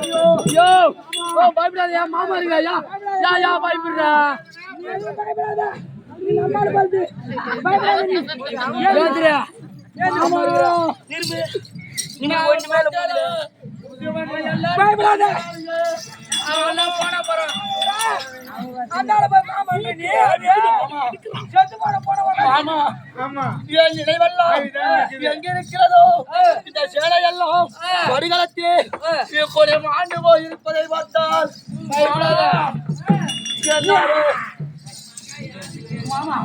ஐயோ. மாமா யா. யா பயப்படுற. பயப்படாத. அவெல்லாம் போன போறான் ஆமா. ஆமா. என் நினைவெல்லாம் எங்க இருக்கிறதோ இந்த சேனையெல்லாம் வருகளத்தில் ஆண்டு போய் இருப்பதை பார்த்தால் மாமா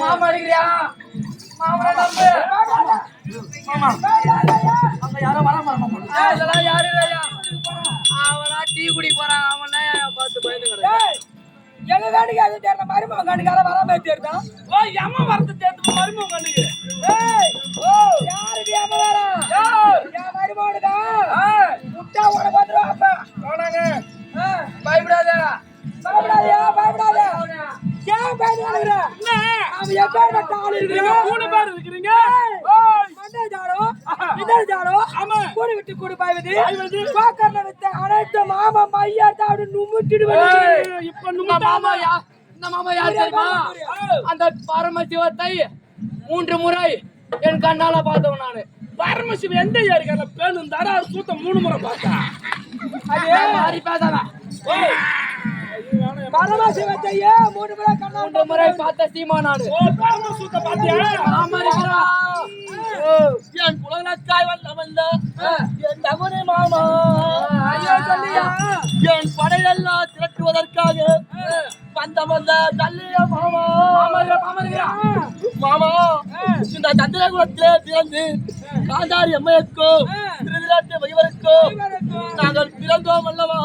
மாமா இருக்கிறியா டீ குடி போறான் அவனா பார்த்து பயந்து கிடக்கு எங்க காட்டுக்கு அது தேர்ந்த மருமகன் காட்டுக்கார வராம தேர்தான் ஓ எம்ம வரது தேர்த்து மருமக கண்ணுக்கு ஏய் ஓ யாருக்கு ஏம வரா என் மருமகனுக்கா முட்டா உனக்கு வந்துரும் அப்ப போனாங்க பயப்படாத பயப்படாத. ஏன் கிடக்குற அவன் எப்பேற்பட்ட ஆள் இருக்கிறீங்க மூணு பேர் இருக்கிறீங்க. விட்டு கூடு பாய்வது. அனைத்து மாமா மையா தாடு நுமுட்டிடுவது. இப்ப நம்ம மாமா யா இந்த மாமா யார் தெரியுமா? அந்த பரமசிவத்தை மூன்று முறை என் கண்ணால பார்த்தவன் நானு. பரமசிவம் எந்த ஏரியால பேணும்? தர சூத்த மூணு முறை பார்த்தா. அதே மாதிரி பேசாத. பரமசிவத்தையே மூணு முறை கண்ணா மூன்று முறை பார்த்த சீமா இருக்கிறா. என் குலநக்காய் வந்த வந்த என் தகுனி மாமா. என் படையெல்லாம் திரட்டுவதற்காக வந்த வந்த கல்லிய மாமா. மாமா சந்திரகுலத்திலே பிறந்து காந்தாரி அம்மையக்கும் திருவிழாட்டு வைவருக்கும் நாங்கள் பிறந்தோம் அல்லவா?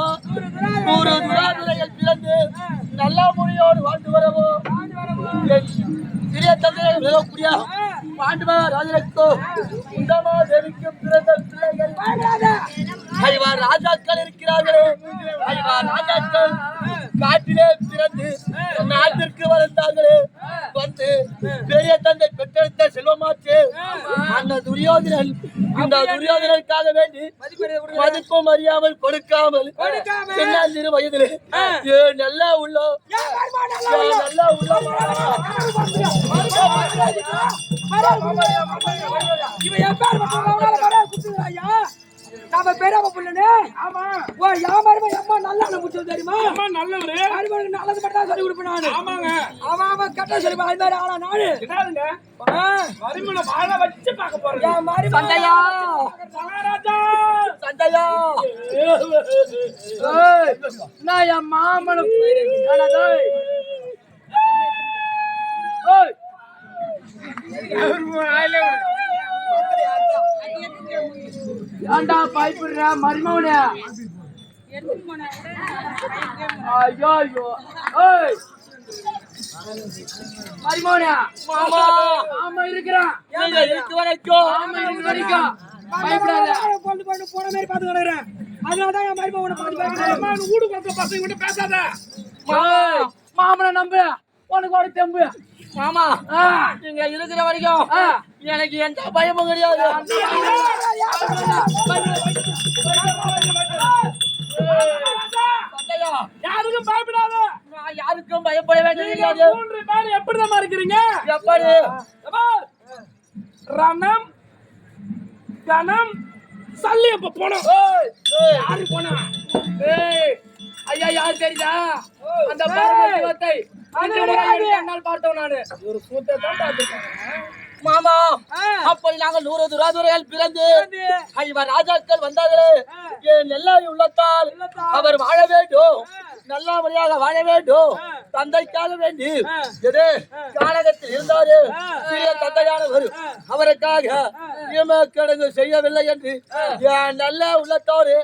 ஒரு துராதுரைகள் பிறந்து நல்ல முறையோடு வாழ்ந்து வரவும் சிறிய தந்தை மிகக்கூடிய பாண்டுவா ராஜனுக்கும் குந்தமா தேவிக்கும் பிறந்த ஐவா ராஜாக்கள் இருக்கிறார்களே ஐவா ராஜாக்கள் காட்டிலே பிறந்து நாட்டிற்கு வளர்ந்தார்களே வந்து பெரிய தந்தை பெற்றெடுத்த செல்வமாச்சு அந்த துரியோதனன் இந்த துரியோதனனுக்காக வேண்டி மதிப்பும் அறியாமல் கொடுக்காமல் சின்ன வயதிலே ஏ நல்லா உள்ளோம் நல்லா உள்ளோம் இவன் என் பேர் குத்துறாயா நாம பெரியவ புள்ளனே ஆமா ஓ யா மரும எம்மா நல்லா முடிச்சது தெரியுமா அம்மா நல்லவரு மருமனுக்கு நல்லது மட்டும் தான் சொல்லி கொடுப்பேன் நானு ஆமாங்க அவன் அவன் கட்ட சொல்லி அது மாதிரி ஆளா நானு என்னதுங்க ஆ, மருமனை வாழ வச்சு பார்க்க போறேன் மாதிரி மரும சண்டையா மகாராஜா சண்டையா நான் என் மாமனும் ஏண்டா பயப்படுற? மருமவனே. ஐயோ ஐயோ. ஏய். மருமவனே. மாமா. மாமா இருக்கிறான். இருக்க வரைக்கும். மாமா இருக்கிற வரைக்கும். பயப்படாத. பொண்ணு பொண்ணு போன மாதிரி பாத்து கிடக்குறேன் அதனாலதான் என் மரும உன்னை பாத்து பாக்குறேன் வீடு கொடுத்த பசங்க கிட்ட பேசாத மாமனை நம்பு. உனக்கு ஒரு தெம்பு. மாமா நீங்க இருக்கிற வரைக்கும். எனக்கு எந்த பயமும் கிடையாது. யாருக்கும் பயப்படாத. யாருக்கும் பயப்பட வேண்டியது மூன்று பேர் எப்படிதான் இருக்கிறீங்க? எப்படி? ரணம் கணம் சல்லி. அப்ப போனோம். யாரு போனா? ஏய். ஐயா யார் தெரியுதா? அந்த கண்ணால் பார்த்தவன் நானு. ஒரு சூத்தை தான் பார்த்திருக்கேன். மாமா அப்படி நாங்கள் நூறு துராதுரைகள் பிறந்து ஐவர் ராஜாக்கள் வந்தார்களே என் நெல்லாரி உள்ளத்தால் அவர் வாழ வேண்டும். நல்லபடியாக வாழ வேண்டும். தந்தைக்காக வேண்டி. எது கானகத்தில் இருந்தாரு. சிறிய தந்தையானவர் அவருக்காக நியமக்கடங்கு செய்யவில்லை என்று என் நல்ல உள்ளத்தோடு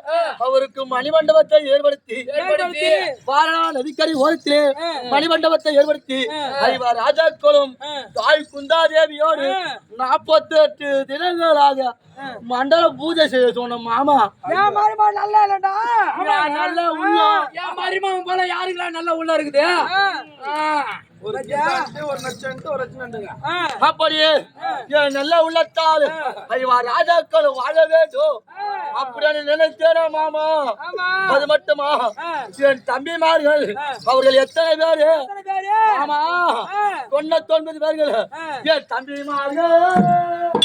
அவருக்கு மணிமண்டபத்தை ஏற்படுத்தி ஏற்படுத்தி. வாரணா நதிக்கரை ஓரத்திலே மணிமண்டபத்தை ஏற்படுத்தி ஐவர் ராஜாக்களும் தாய் குந்தாதேவியோடு நாற்பத்தி எட்டு தினங்களாக மண்டல பூஜை செய்ய சொன்ன மாமா. என் மரும நல்லா இல்லடா? நல்ல உள்ளம் என் மருமகன் போல யாருக்கெல்லாம் நல்ல உள்ள இருக்குது? அப்படியே என் நல்ல உள்ளத்தால் ஐவா ராஜாக்கள் வாழ வேண்டும். அப்படின்னு நினைச்சேனா மாமா? அது மட்டுமா? என் தம்பிமார்கள் அவர்கள் எத்தனை பேரு? ஆமா. தொண்ணூத்தி ஒன்பது பேர்கள். என் தம்பிமார்கள்.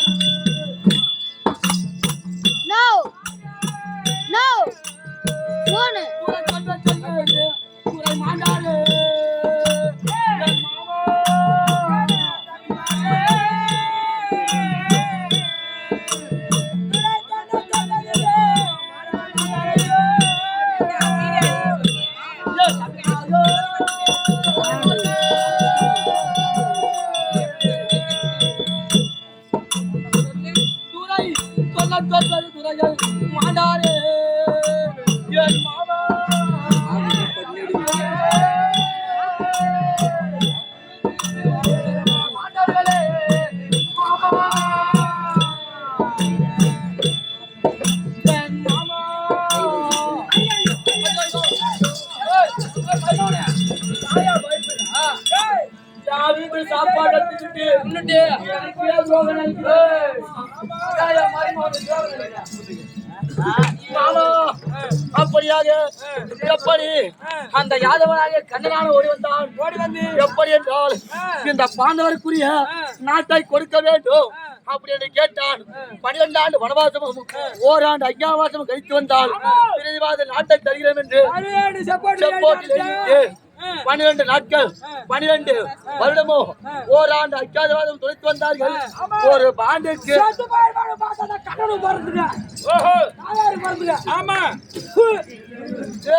அந்த யாதவனாக கண்ணனான ஓடி வந்தான் ஓடி வந்து எப்படி என்றால் இந்த பாண்டவருக்குரிய நாட்டை கொடுக்க வேண்டும் அப்படி என்று கேட்டான். பனிரெண்டு ஆண்டு வனவாசமும் ஓராண்டு அஞ்ஞாவாசமும் கழித்து வந்தால் பிரிவாத நாட்டை தருகிறோம் என்று பன்னிரண்டு நாட்கள் பன்னிரண்டு வருடமோ ஓராண்டு அஞ்ஞாதவாதம் தொலைத்து வந்தார்கள். ஒரு பாண்டுக்கு. ஆமா. ஏ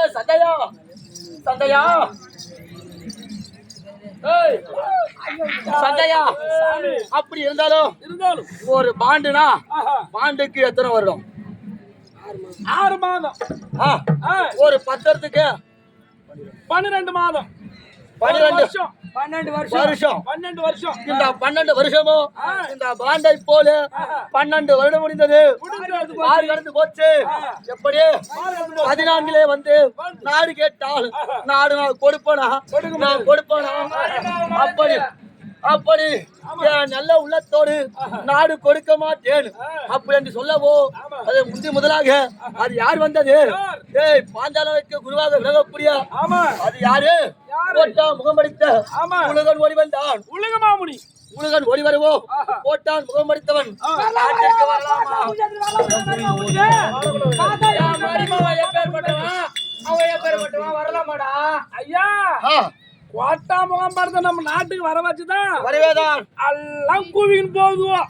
சந்தையா சந்தையா அப்படி இருந்தாலும் இருந்தாலும். ஒரு பாண்டுனா பாண்டுக்கு எத்தனை வருடம்? ஆறு மாதம். ஒரு பத்திரத்துக்கு பன்னிரெண்டு மாதம். பன்னிரெண்டு. வருஷம். பன்னெண்டு வருஷம். பன்னெண்டு வருஷம். இந்த பன்னெண்டு வருஷமும் இந்த பாண்டை போல பன்னெண்டு வருடம் முடிந்தது. ஆறு கடந்து போச்சு. எப்படி பதினான்கிலே வந்து நாடு கேட்டால் நாடு நான் கொடுப்பனா? நான் கொடுப்பனா? அப்படி அப்படி நல்ல உள்ளத்தோடு நாடு கொடுக்க மாட்டேன். அப்படி என்று சொல்லவோ அது முந்தி முதலாக அது யார் வந்தது? ஏய் பாஞ்சாலனுக்கு குருவாக விலகக்கூடிய அது யாரு? போட்டா முகமடித்த. உலகன் ஓடி வந்தான். உலக மாமுனி உலகன் ஓடி வருவோ போட்டான் முகமடித்தவன் மருமவன் எப்பேற்பட்டவன் அவன் எப்பேற்பட்டவன் வரலாமாடா? ஐயா. கோட்டா முகம் பார்த்த நம்ம நாட்டுக்கு வர வச்சுதான் வரவேதான் எல்லாம் கூவின்னு போகுதுவோம்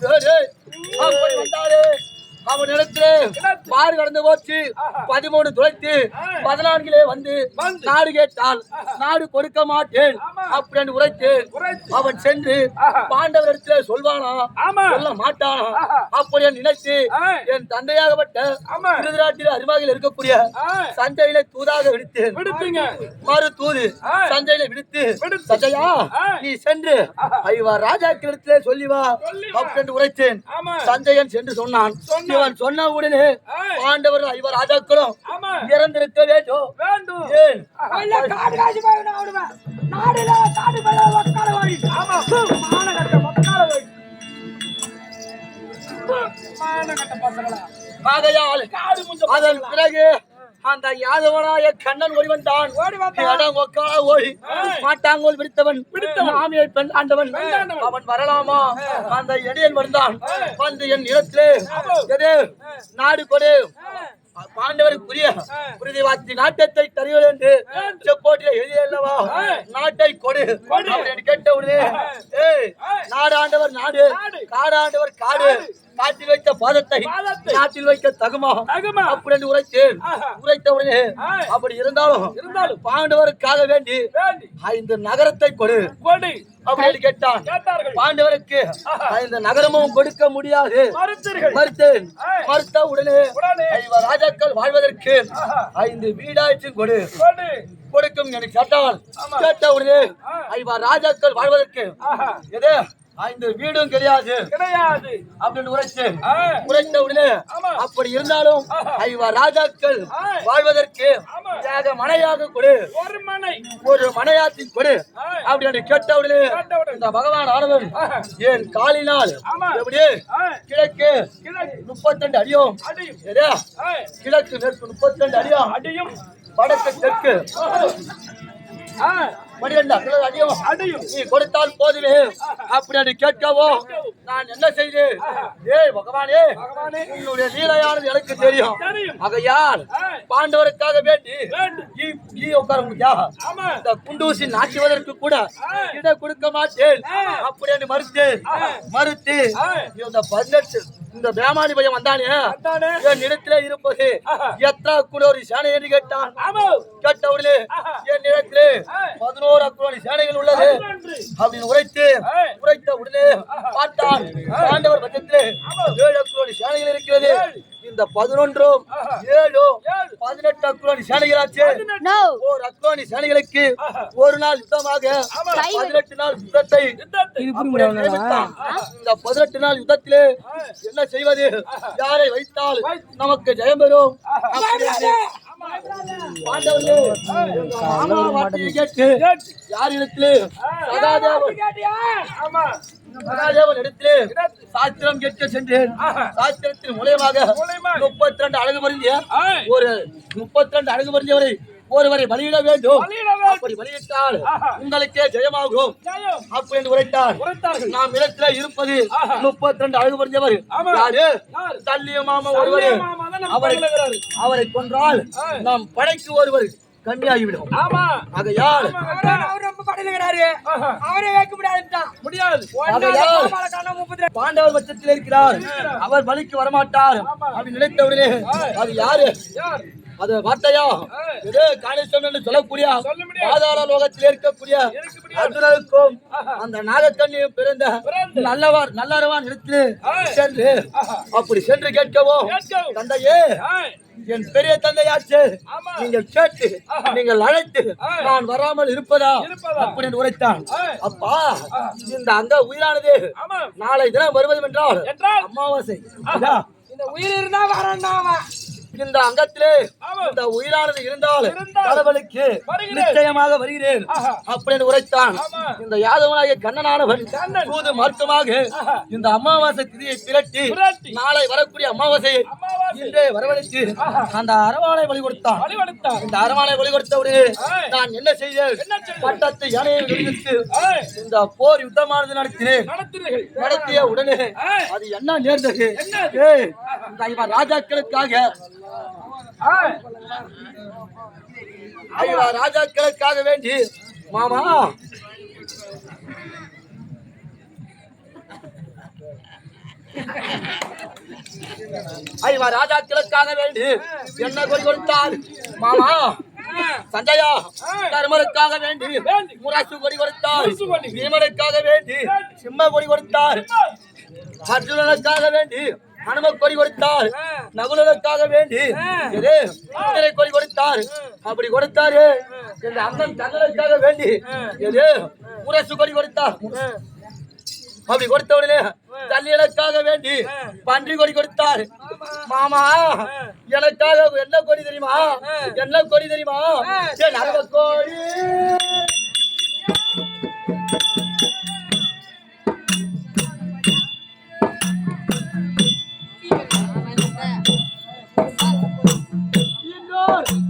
அவன் இடத்திலே பாரு கடந்து போச்சு. பதிமூணு துளைத்து பதினான்கிலே வந்து நாடு கேட்டால் நாடு கொடுக்க மாட்டேன் அப்படின்னு உரைத்து. அவன் சென்று பாண்டவர் இடத்திலே சொல்வானா? சொல்ல மாட்டானா? அப்படி நினைத்து. என் தந்தையாகப்பட்ட. திருதராட்டில் அருமாகில் இருக்கக்கூடிய சந்தையில தூதாக விடுப்பீங்க மறு தூது. சந்தையில விடுத்து விடுத்து. சந்தையா. நீ சென்று ஐவா ராஜாக்களிடத்திலே சொல்லி வா சொல்லி வா. அப்படின்னு உரைத்தேன். சஞ்சயன் சென்று சொன்னான். இவன் சொன்ன உடனே ஆ. பாண்டவர் ஐவர் ராஜாக்களும் ஆமா இறந்திருக்க வேண்டும் காடு. நாடுல காடு வாடி. ஆமா, வாடி. பசங்களா ஆகையால் அதன் பிறகு அந்த யாதவனாய கண்ணன் ஓடி வந்தான். ஓடி மாட்டாங்கோல் பிடித்தவன் மாமியை பெண் ஆண்டவன். அவன் வரலாமா? அந்த இடையன் வந்தான் வந்து என் நிலத்திலே எது? நாடு கொடு. பாண்டவருக்குரிய குருதி வாத்தி நாட்டத்தை தருவது என்று செப்போட்டில எழுதியல்லவா? நாட்டை கொடு. கேட்ட உடனே நாடாண்டவர் நாடு காடாண்டவர் காடு. காட்டில் வைத்த பாதத்தை. நாட்டில் வைக்க தகுமா தகுமா. அப்படி என்று உரைத்தேன். உரைத்த உடனே. அப்படி இருந்தாலும் இருந்தாலும் பாண்டவருக்காக வேண்டி இந்த நகரத்தை கொடு. கொடி. அப்படின்னு கேட்டான். பாண்டவருக்கு இந்த நகரமும் கொடுக்க முடியாது. மறுத்தேன். மறுத்த உடனே ராஜாக்கள் வாழ்வதற்கு ஐந்து வீடாய்ச்சி கொடு. கொடி. கொடுக்கும் எனக்கு கேட்டால் கேட்ட உடனே ஐவர் ராஜாக்கள் வாழ்வதற்கு எது? இந்த வீடும் கிடையாது. கிடையாது. அப்படின்னு உரைச்சு. உரைத்த உடனே. அப்படி இருந்தாலும். ஐவா ராஜாக்கள். வாழ்வதற்கு. ஏக மனையாக கொடு. ஒரு மனை. ஒரு மனையாத்தி கொடு. அப்படின்னு கேட்ட உடனே. இந்த பகவான் ஆனவன். என் காலினால் ஆமா. எப்படி ஆ, கிழக்கு முப்பத்தி அடியும். அடியும். கிழக்கு மேற்கு முப்பத்தி அடியும். அடியும். வடக்கு தெற்கு. நீ கொடுத்தால் போதுமே. அப்படி கேட்கவோ நான் என்ன செய்தேன்? ஏய் பகவானே உன்னுடைய லீலையானது எனக்கு தெரியும். ஆகையால் பாண்டவருக்காக வேண்டி உட்கார முடியா இந்த குண்டூசி நாட்டுவதற்கு கூட இட கொடுக்க மாட்டேன். அப்படி மறுத்து ஆ. இந்த பதினெட்டு இந்த பேமானி பையன் வந்தானே? என் இடத்திலே இருப்பது. எத்தனை கூட ஒரு சேனை என்று கேட்டான். கேட்ட உடனே. என் இடத்திலே. பதினோரு அக்குரோணி சேனைகள் உள்ளது. அப்படின்னு உரைத்து. உரைத்த உடனே பார்த்தான் பாண்டவர் பட்சத்திலே ஏழு அக்குரோணி சேனைகள் இருக்கிறது. இந்த பதினொன்றும் ஏழும் ஏழு. பதினெட்டு அக்குரோணி சேனைகளாச்சு. No. ஓர் அக்ரோணி சேனைகளுக்கு ஒரு நாள் யுத்தமாக பதினெட்டு நாள் யுத்தத்தை. இந்த பதினெட்டு நாள் யுத்தத்திலே என்ன செய்வது? யாரை வைத்தால் நமக்கு ஜெயம் பெறும்? சாஸ்திரம் கேட்க சென்றேன் சாஸ்திரத்தின் மூலியமாக. முப்பத்தி ரெண்டு அழகு மருந்திய ஒரு முப்பத்தி ரெண்டு அழகு மருந்தியவரை ஒருவரை பலியிட வேண்டும். அப்படி பலியிட்டால். உங்களுக்கே ஜெயமாகும். ஜெயம். அப்படி என்று உரைத்தார் நாம் இடத்துல இருப்பது. முப்பத்தி ரெண்டு அழகு ஆமா. யாரு? தள்ளிய மாமா ஒருவர். அவரை. அவரை கொன்றால். நாம் படைக்கு ஒருவர் கண்ணியாகிவிடும் ஆமா. ஆகையால் அவரே ரொம்ப வைக்க முடியாது. பாண்டவர் பட்சத்தில் இருக்கிறார். அவர் பலிக்கு வரமாட்டார். அப்படி நினைத்த உடனே அது யாரு? யார்? அது வார்த்தையா இது காணிஸ்வரன் என்று சொல்லக்கூடிய. பாதாள லோகத்தில் இருக்கக்கூடிய இருக்க. அர்ஜுனருக்கும் அந்த நாகக்கண்ணியும் பிறந்த. நல்லவர் நல்லறவான் ஆ. சென்று அப்படி சென்று கேட்கவும். தந்தையே என் பெரிய தந்தையாச்சு. நீங்கள் கேட்டு நீங்கள் அழைத்து. நான் வராமல் இருப்பதா? அப்படின்னு உரைத்தான். அப்பா இந்த அங்க உயிரானது நாளை தினம் வருவது என்றால் அமாவாசை இந்த உயிர் இருந்தா வரண்டா அவன் இந்த அங்கத்திலே. இந்த உயிரானது இருந்தால் கடவுளுக்கு. நிச்சயமாக வருகிறேன். அப்படின்னு உரைத்தான். இந்த யாதவனாகிய கண்ணனானவன் கண்ணன். தூது மார்க்கமாக ஆஹா. இந்த அமாவாசை திதியை திரட்டி. நாளை வரக்கூடிய அமாவாசையை அமாவாசை. இன்றே வரவழைத்து. அந்த அரவானை வழி கொடுத்தான் இந்த அரவானை வழி கொடுத்த உடனே ஆ. நான் என்ன செய்தேன்? பட்டத்து யானையை விடுவித்து இந்த போர் யுத்தமானது நடத்தினேன் நடத்திய உடனே. அது என்ன நேர்ந்தது இந்த இவன் ராஜாக்களுக்காக ராஜாக்களுக்காக வேண்டி. மாமா. ஐவா ராஜாக்களுக்காக வேண்டி என்ன கொடி கொடுத்தார்? மாமா. சஞ்சயா. தர்மருக்காக வேண்டி முராசு கொடி கொடுத்தார். பீமனுக்காக வேண்டி சிம்ம கொடி கொடுத்தார். அர்ஜுனனுக்காக வேண்டி ஹனும கொடி கொடுத்தார். நகுலனுக்காக வேண்டி. எது? கொடி கொடுத்தார். அப்படி கொடுத்தாரு. இந்த அண்ணன் தங்களுக்காக வேண்டி. எது? முரசு கொடி கொடுத்தார். அப்படி கொடுத்த உடனே தள்ளியனுக்காக வேண்டி பன்றி கொடி கொடுத்தார். மாமா எனக்காக என்ன கொடி தெரியுமா? என்ன கொடி தெரியுமா? என் கோடி. favor.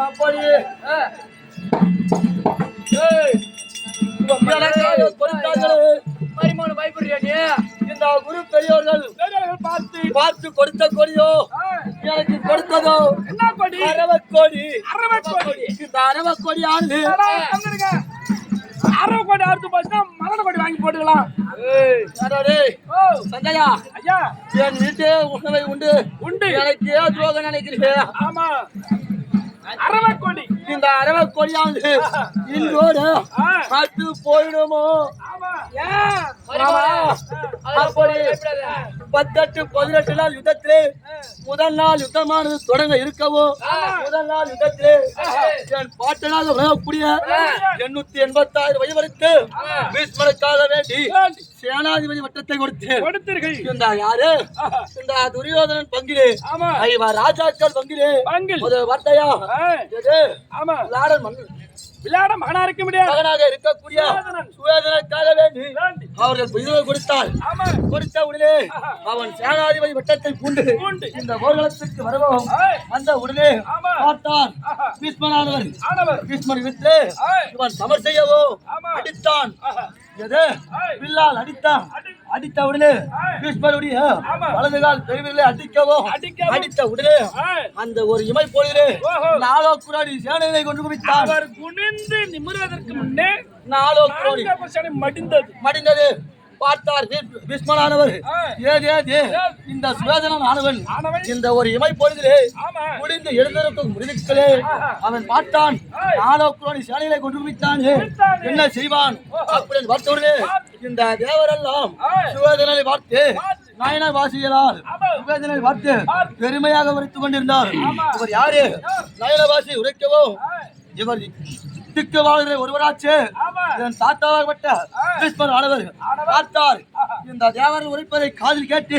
அப்படி. மரிமோன பயப்படுறியா இந்த குரு பெரியவர்கள் பார்த்து. பார்த்து கொடுத்த கொடியோ எனக்கு கொடுத்ததோ என்ன கொடி? அரவக்கோடி. அரவக்கோடி. இந்த அரவக்கோடியானது அரவ கோடி அறுத்து போச்சுன்னா மலர் கோடி வாங்கி போட்டுக்கலாம். சஞ்சயா? ஐயா. என் வீட்டே உணவை உண்டு. உண்டு. எனக்கு ஏன் துரோகம் நினைக்கிறீங்க? ஆமா. அரவ கோடி இந்த அரவக்கோடியானது இன்றோடு ஆ, காத்து போயிடுமோ? ஆமா. ஏன்? அப்படி பத்தெட்டு பதினெட்டு நாள் யுத்தத்திலே முதல் நாள் யுத்தமானது தொடங்க இருக்கவோ முதல் நாள் யுத்தத்திலே என் பாட்டனாக எண்ணூத்தி எண்பத்தாயிரம் வயவருக்கு பீஷ்மருக்காக வேண்டி சேனாதிபதி வட்டத்தை கொடுத்தேன் இந்த யாரு? இந்த துரியோதனன் பங்கிலே. ஐவா ராஜாக்கள் பங்கிலே. வார்த்தையா? ஆமா. மன்னன். விளையாட மகனா இருக்க முடியாது மகனாக இருக்கக்கூடிய சுவேதனுக்காக வேண்டி. அவர்கள் விருது கொடுத்தால் ஆமா கொடுத்த உடனே அவன் சேனாதிபதி வட்டத்தை பூண்டு. இந்த போர்க்களத்துக்கு வருவோம் அந்த உடனே ஆமா. பார்த்தான். பீஷ்மனானவர் பீஷ்மர் விட்டு இவன் சமர் செய்யவோ. அடித்தான். எது. வில்லால் அடித்தான் அடி- அடித்த உடனே. பீஷ்மருடைய. வலது கால் அடிக்கவோ அடிக்கவும். அடித்த உடனே அந்த ஒரு இமை ஓஹோ. நாலோ குராடி சேனையை கொண்டு குவித்தான் அவர் குனிந்து நிமிர்வதற்கு முன்னே நாலோ குராடி மடிந்தது மடிந்தது பார்த்தார் பீ- பீஷ்மனானவர் ஏய். ஏது? ஏது? இந்த சுவேதனன் ஆனவன். இந்த ஒரு இமை பொழுதிலே முடிந்து எழுந்திருக்கும் முருதுக்களே அவன் பார்த்தான். நாலோ குரோனி சேனையிலே கொண்டு குவித்தான். என்ன செய்வான்? அப்படின்னு பார்த்தவுடனே இந்த தேவரெல்லாம். சுவேதனனை பார்த்து. நயன வாசிகளால். சுவேதனை பார்த்து. பெருமையாக உரைத்துக் கொண்டிருந்தார். இவர் யாரு? நயனவாசி உரைக்கவோ? ஏய், இவர் திக்கு வாழ்கிற ஒருவராச்சு இதன் தாத்தாவாகப்பட்ட பீஷ்மர் ஆனவர். பார்த்தார். இந்த தேவர் உரைப்பதை காதில் கேட்டு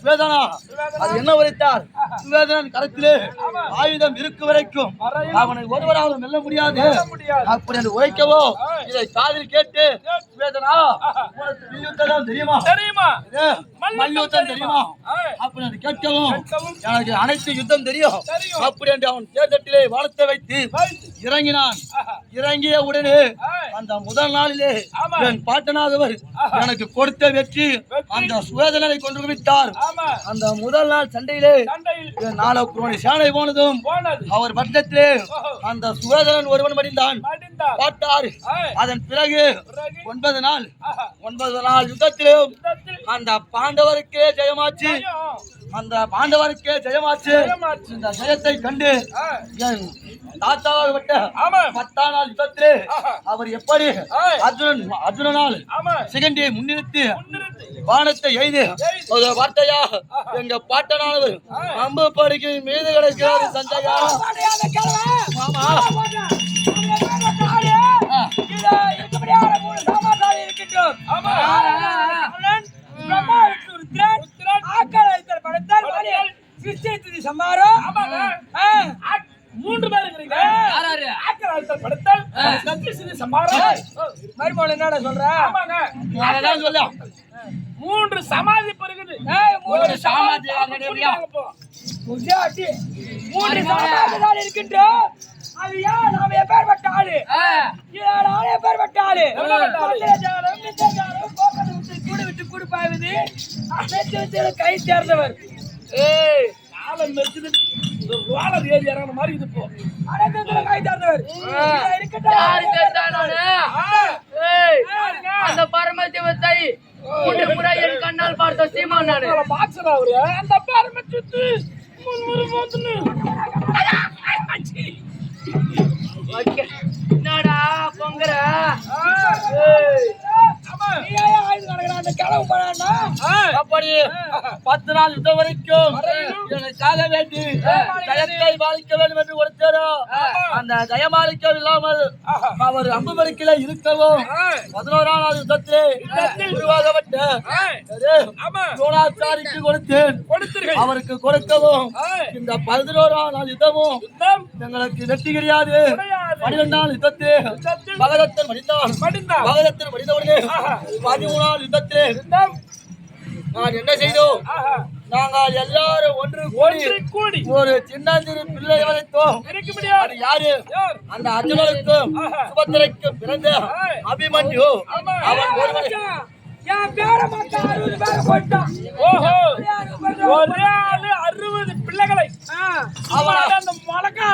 சுவேதனா அது என்ன உரைத்தார்? சுவேதனன் கரத்திலே ஆயுதம் இருக்கு வரைக்கும் அவனை ஒருவரால் வெல்ல முடியாது. அப்படி என்று உரைக்கவோ இதை காதில் கேட்டு சுவேதனா தெரியுமா? தெரியுமா? மல்யுத்தம் தெரியுமா? அப்படி என்று கேட்கவும். எனக்கு அனைத்து யுத்தம் தெரியும். அப்படி என்று அவன் தேர்தட்டிலே வானத்தை வைத்து. இறங்கினான். இறங்கிய உடனே அந்த முதல் நாளிலே. என் பாட்டனாகவர் எனக்கு கொடுத்த வெற்றி அந்த சுவேதனை கொண்டு குவித்தார் ஆமா. அந்த முதல் நாள் சண்டையிலே நாலு குரோணி சேனை போனதும் போனது. அவர் வட்டத்திலே அந்த சுவேதனன் ஒருவன் மடிந்தான். பார்த்தார். அதன் பிறகு ஒன்பது நாள். ஒன்பது நாள் யுத்தத்திலும் யுத்தத்தில். அந்த பாண்டவருக்கே ஜெயமாச்சு. ஜெயம். அந்த பாண்டவருக்கே ஜெயமாச்சு. இந்த ஜெயத்தை கண்டு தாத்தாவாகப்பட்ட ஆமா. பத்தாம் நாள் யுத்தத்திலே. அவர் எப்படி அர்ஜுனன் அர்ஜுனனால் ஆமா. சிகண்டியை முன்னிறுத்தி வானத்தை எய்து. வார்த்தையா? எங்க பாட்டனானவர் அம்பு படுக்கை மீது கிடக்கிறாரு சஞ்சயா. பாடையாத மருமகள் என்னடா சொல்ற? ஆமாங்க அதான் சொல்ல மூன்று சமாதி போ. முஜாட்டி. மூன்று சாமான்கள் இருக்கின்றோம் அது யார் ஏழு ஆளு. எப்பேற்பட்ட ஆளு? வித்தை ஜாலம், கோபத்தை விட்டு கூடு விட்டு கூடு பாய்வது, கை தேர்ந்தவர் ஏய். காலம் மெச்சுது இந்த ரோலர் ஏறி இறங்கின மாதிரி இது போ அந்த பரமசிவத்தை முடி முறை என் கண்ணால் பார்த்த சீமான் நானு. பாக்ஸர் அவரு? அந்த பாரும சுத்து முன்முறை போத்துன்னு ஓகே. என்னடா பொங்குற? அப்படி பத்து நாள் யுத்தம் வரைக்கும் எனக்காக வேண்டி ஜெயத்தை பாலிக்க வேண்டும் என்று கொடுத்தாரோ அந்த ஜெயமாலிக்கம் இல்லாமல் அவர் அம்பு மணிக்கில இருக்கவும் பதினோராம் நாள் யுத்தத்திலே உருவாகப்பட்ட யோனாச்சாரிக்கு கொடுத்தேன். அவருக்கு கொடுக்கவும் இந்த பதினோராம் நாள் யுத்தமும் யுத்தம். எங்களுக்கு வெற்றி கிடையாது. பனிரெண்டாம் யுத்தத்தில் பகதத்தன் மடிந்தான். மடிந்தான். பகதத்தன் மடிந்தவுடனே பதிமூணாம் யுத்தத்தில் நான் என்ன செய்தோம். நாங்கள் எல்லாரும் ஒன்று கூடி கூடி ஒரு சின்னஞ்சிறு பிள்ளை வளைத்தோம் அது யாரு? அந்த அர்ஜுனனுக்கும் சுபத்திரைக்கும் பிறந்த அபிமன்யு. அவன் ஒருவன் அறுபது பிள்ளைகளை. அவன் அந்த மழக்கால